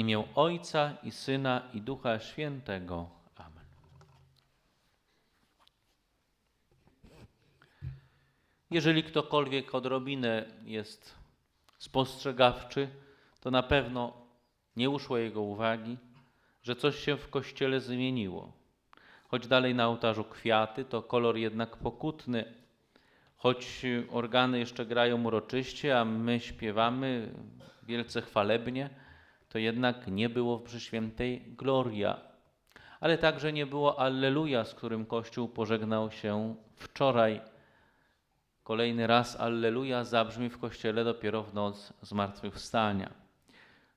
imię Ojca i Syna i Ducha Świętego. Amen. Jeżeli ktokolwiek odrobinę jest spostrzegawczy, to na pewno nie uszło jego uwagi, że coś się w kościele zmieniło. Choć dalej na ołtarzu kwiaty, to kolor jednak pokutny. Choć organy jeszcze grają uroczyście, a my śpiewamy wielce chwalebnie, to jednak nie było przy świętej Gloria. Ale także nie było Alleluja, z którym Kościół pożegnał się wczoraj. Kolejny raz Alleluja zabrzmi w Kościele dopiero w noc zmartwychwstania.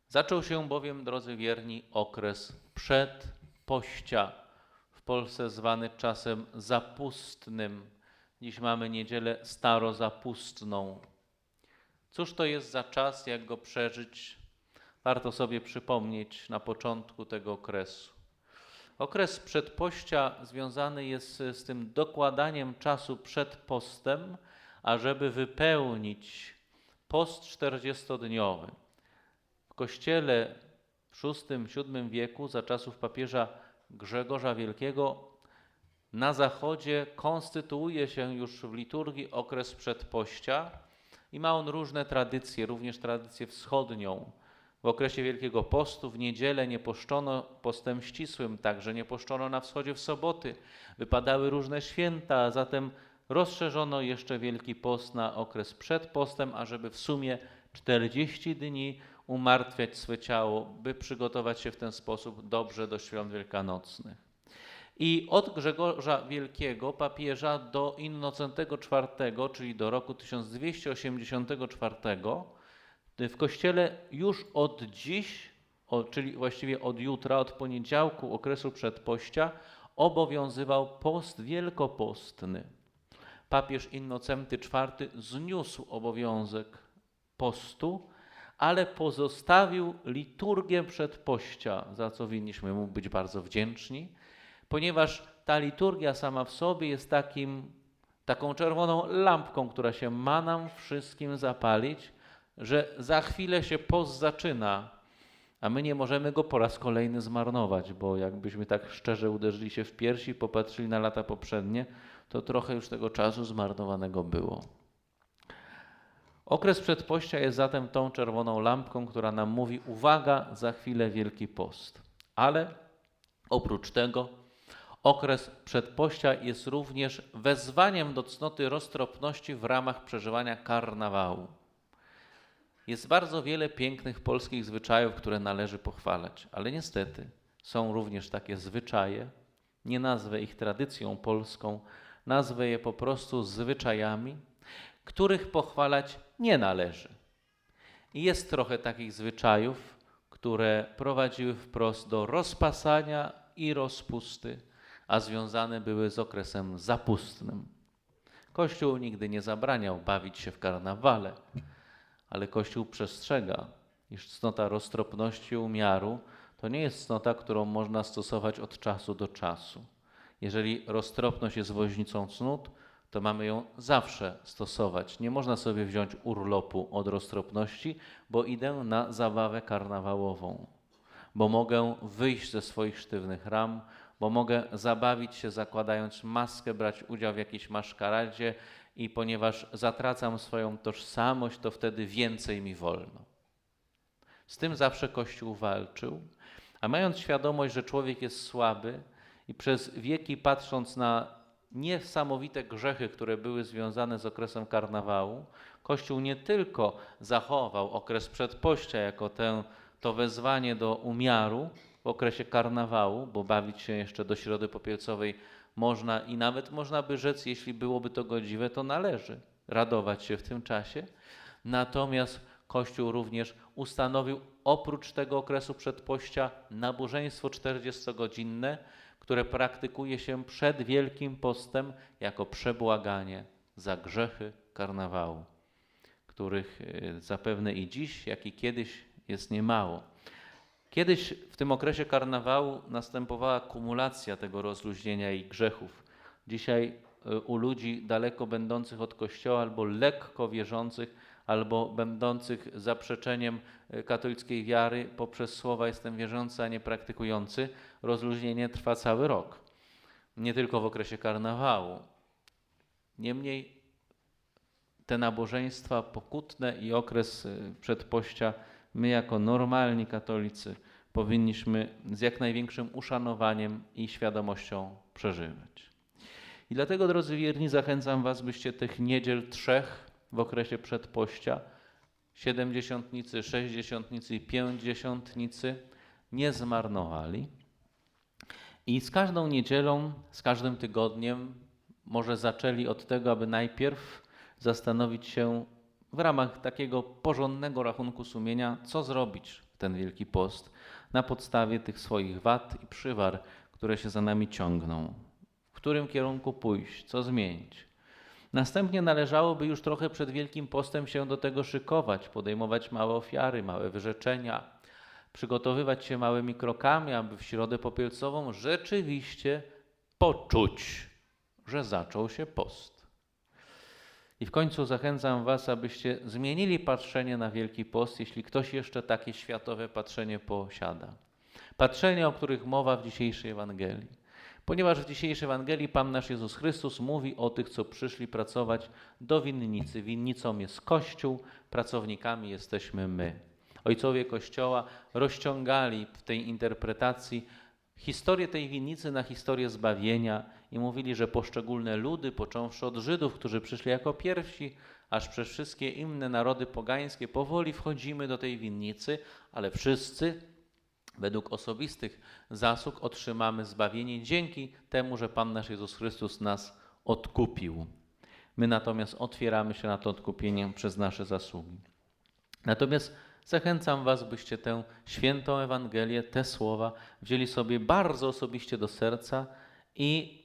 Zaczął się bowiem, drodzy wierni, okres przedpościa, w Polsce zwany czasem zapustnym. Dziś mamy niedzielę starozapustną. Cóż to jest za czas, jak go przeżyć? Warto sobie przypomnieć na początku tego okresu. Okres przedpościa związany jest z tym dokładaniem czasu przed postem, ażeby wypełnić post 40-dniowy. W kościele w VI-VII wieku, za czasów papieża Grzegorza Wielkiego, na zachodzie konstytuuje się już w liturgii okres przedpościa i ma on różne tradycje, również tradycję wschodnią. W okresie Wielkiego Postu w niedzielę nie poszczono postem ścisłym, także nie poszczono na wschodzie w soboty. Wypadały różne święta, a zatem rozszerzono jeszcze Wielki Post na okres przed postem, ażeby w sumie 40 dni umartwiać swe ciało, by przygotować się w ten sposób dobrze do świąt wielkanocnych. I od Grzegorza Wielkiego, papieża, do Innocentego IV, czyli do roku 1284, w kościele już od dziś, czyli właściwie od jutra, od poniedziałku okresu przedpościa, obowiązywał post wielkopostny. Papież Innocenty IV zniósł obowiązek postu, ale pozostawił liturgię przedpościa, za co winniśmy mu być bardzo wdzięczni, ponieważ ta liturgia sama w sobie jest takim, taką czerwoną lampką, która się ma nam wszystkim zapalić, że za chwilę się post zaczyna, a my nie możemy go po raz kolejny zmarnować, bo jakbyśmy tak szczerze uderzyli się w piersi popatrzyli na lata poprzednie, to trochę już tego czasu zmarnowanego było. Okres przedpościa jest zatem tą czerwoną lampką, która nam mówi: uwaga, za chwilę Wielki Post. Ale oprócz tego, okres przedpościa jest również wezwaniem do cnoty roztropności w ramach przeżywania karnawału. Jest bardzo wiele pięknych polskich zwyczajów, które należy pochwalać, ale niestety są również takie zwyczaje, nie nazwę ich tradycją polską, nazwę je po prostu zwyczajami, których pochwalać nie należy. Jest trochę takich zwyczajów, które prowadziły wprost do rozpasania i rozpusty, a związane były z okresem zapustnym. Kościół nigdy nie zabraniał bawić się w karnawale, ale Kościół przestrzega, iż cnota roztropności umiaru to nie jest cnota, którą można stosować od czasu do czasu. Jeżeli roztropność jest woźnicą cnót, to mamy ją zawsze stosować. Nie można sobie wziąć urlopu od roztropności, bo idę na zabawę karnawałową, bo mogę wyjść ze swoich sztywnych ram, bo mogę zabawić się zakładając maskę, brać udział w jakiejś maszkaradzie i ponieważ zatracam swoją tożsamość, to wtedy więcej mi wolno. Z tym zawsze Kościół walczył, a mając świadomość, że człowiek jest słaby i przez wieki patrząc na niesamowite grzechy, które były związane z okresem karnawału, Kościół nie tylko zachował okres przedpościa jako tę, to wezwanie do umiaru w okresie karnawału, bo bawić się jeszcze do środy popielcowej można i nawet można by rzec, jeśli byłoby to godziwe, to należy radować się w tym czasie. Natomiast Kościół również ustanowił oprócz tego okresu przedpościa nabożeństwo 40-godzinne, które praktykuje się przed Wielkim Postem jako przebłaganie za grzechy karnawału, których e, zapewne i dziś, jak i kiedyś jest niemało. Kiedyś w tym okresie karnawału następowała kumulacja tego rozluźnienia i grzechów. Dzisiaj e, u ludzi daleko będących od kościoła albo lekko wierzących albo będących zaprzeczeniem e, katolickiej wiary poprzez słowa jestem wierzący, a nie praktykujący, rozluźnienie trwa cały rok. Nie tylko w okresie karnawału. Niemniej te nabożeństwa pokutne i okres y, przedpościa my jako normalni katolicy powinniśmy z jak największym uszanowaniem i świadomością przeżywać. I dlatego, drodzy wierni, zachęcam Was, byście tych niedziel trzech w okresie przedpościa, siedemdziesiątnicy, sześćdziesiątnicy i pięćdziesiątnicy nie zmarnowali. I z każdą niedzielą, z każdym tygodniem może zaczęli od tego, aby najpierw zastanowić się w ramach takiego porządnego rachunku sumienia, co zrobić w ten Wielki Post na podstawie tych swoich wad i przywar, które się za nami ciągną. W którym kierunku pójść, co zmienić. Następnie należałoby już trochę przed Wielkim Postem się do tego szykować, podejmować małe ofiary, małe wyrzeczenia, przygotowywać się małymi krokami, aby w środę popielcową rzeczywiście poczuć, że zaczął się post. I w końcu zachęcam Was, abyście zmienili patrzenie na Wielki Post, jeśli ktoś jeszcze takie światowe patrzenie posiada. Patrzenie, o których mowa w dzisiejszej Ewangelii. Ponieważ w dzisiejszej Ewangelii Pan nasz Jezus Chrystus mówi o tych, co przyszli pracować do winnicy. Winnicą jest Kościół, pracownikami jesteśmy my. Ojcowie Kościoła rozciągali w tej interpretacji historię tej winnicy na historię zbawienia i mówili, że poszczególne ludy, począwszy od Żydów, którzy przyszli jako pierwsi, aż przez wszystkie inne narody pogańskie, powoli wchodzimy do tej winnicy, ale wszyscy według osobistych zasług otrzymamy zbawienie dzięki temu, że Pan nasz Jezus Chrystus nas odkupił. My natomiast otwieramy się na to odkupienie przez nasze zasługi. Natomiast Zachęcam Was, byście tę świętą Ewangelię, te słowa wzięli sobie bardzo osobiście do serca i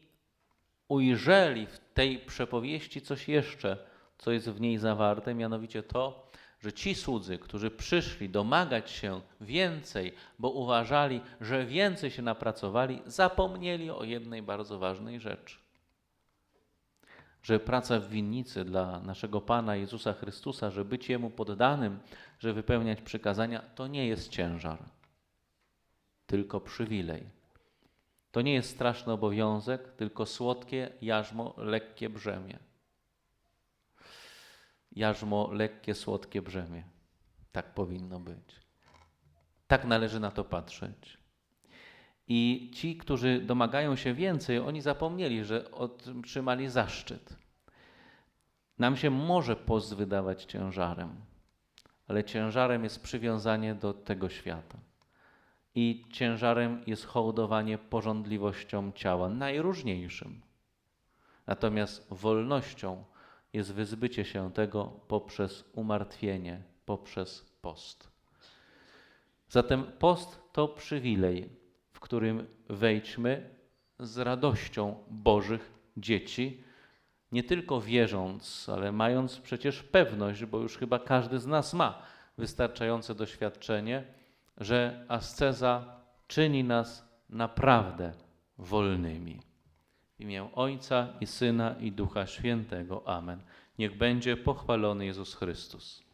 ujrzeli w tej przepowieści coś jeszcze, co jest w niej zawarte, mianowicie to, że ci słudzy, którzy przyszli domagać się więcej, bo uważali, że więcej się napracowali, zapomnieli o jednej bardzo ważnej rzeczy że praca w winnicy dla naszego Pana Jezusa Chrystusa, że być Jemu poddanym, że wypełniać przykazania, to nie jest ciężar, tylko przywilej. To nie jest straszny obowiązek, tylko słodkie jarzmo, lekkie brzemię. Jarzmo, lekkie, słodkie brzemię. Tak powinno być. Tak należy na to patrzeć. I ci, którzy domagają się więcej, oni zapomnieli, że otrzymali zaszczyt. Nam się może post wydawać ciężarem, ale ciężarem jest przywiązanie do tego świata. I ciężarem jest hołdowanie porządliwością ciała, najróżniejszym. Natomiast wolnością jest wyzbycie się tego poprzez umartwienie, poprzez post. Zatem post to przywilej, w którym wejdźmy z radością Bożych dzieci, nie tylko wierząc, ale mając przecież pewność, bo już chyba każdy z nas ma wystarczające doświadczenie, że asceza czyni nas naprawdę wolnymi. W imię Ojca i Syna i Ducha Świętego. Amen. Niech będzie pochwalony Jezus Chrystus.